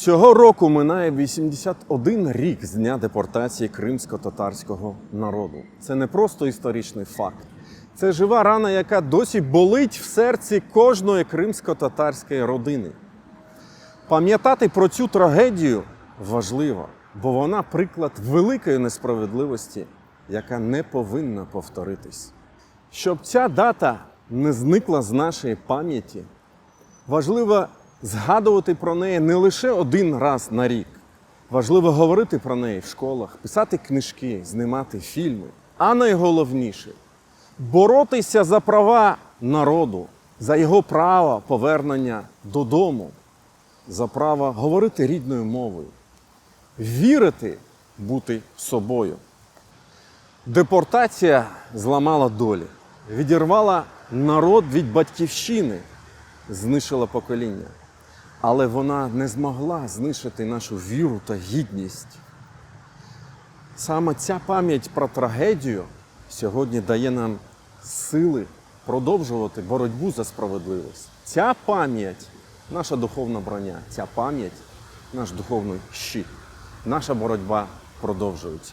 Цього року минає 81 рік з дня депортації кримсько-татарського народу. Це не просто історичний факт. Це жива рана, яка досі болить в серці кожної кримсько-татарської родини. Пам'ятати про цю трагедію важливо, бо вона приклад великої несправедливості, яка не повинна повторитись. Щоб ця дата не зникла з нашої пам'яті, важливо згадувати про неї не лише один раз на рік. Важливо говорити про неї в школах, писати книжки, знімати фільми. А найголовніше боротися за права народу, за його право повернення додому, за право говорити рідною мовою, вірити бути собою. Депортація зламала долі, відірвала народ від батьківщини, знищила покоління. Але вона не змогла знищити нашу віру та гідність. Саме ця пам'ять про трагедію сьогодні дає нам сили продовжувати боротьбу за справедливість. Ця пам'ять наша духовна броня, ця пам'ять наш духовний щит. Наша боротьба продовжується.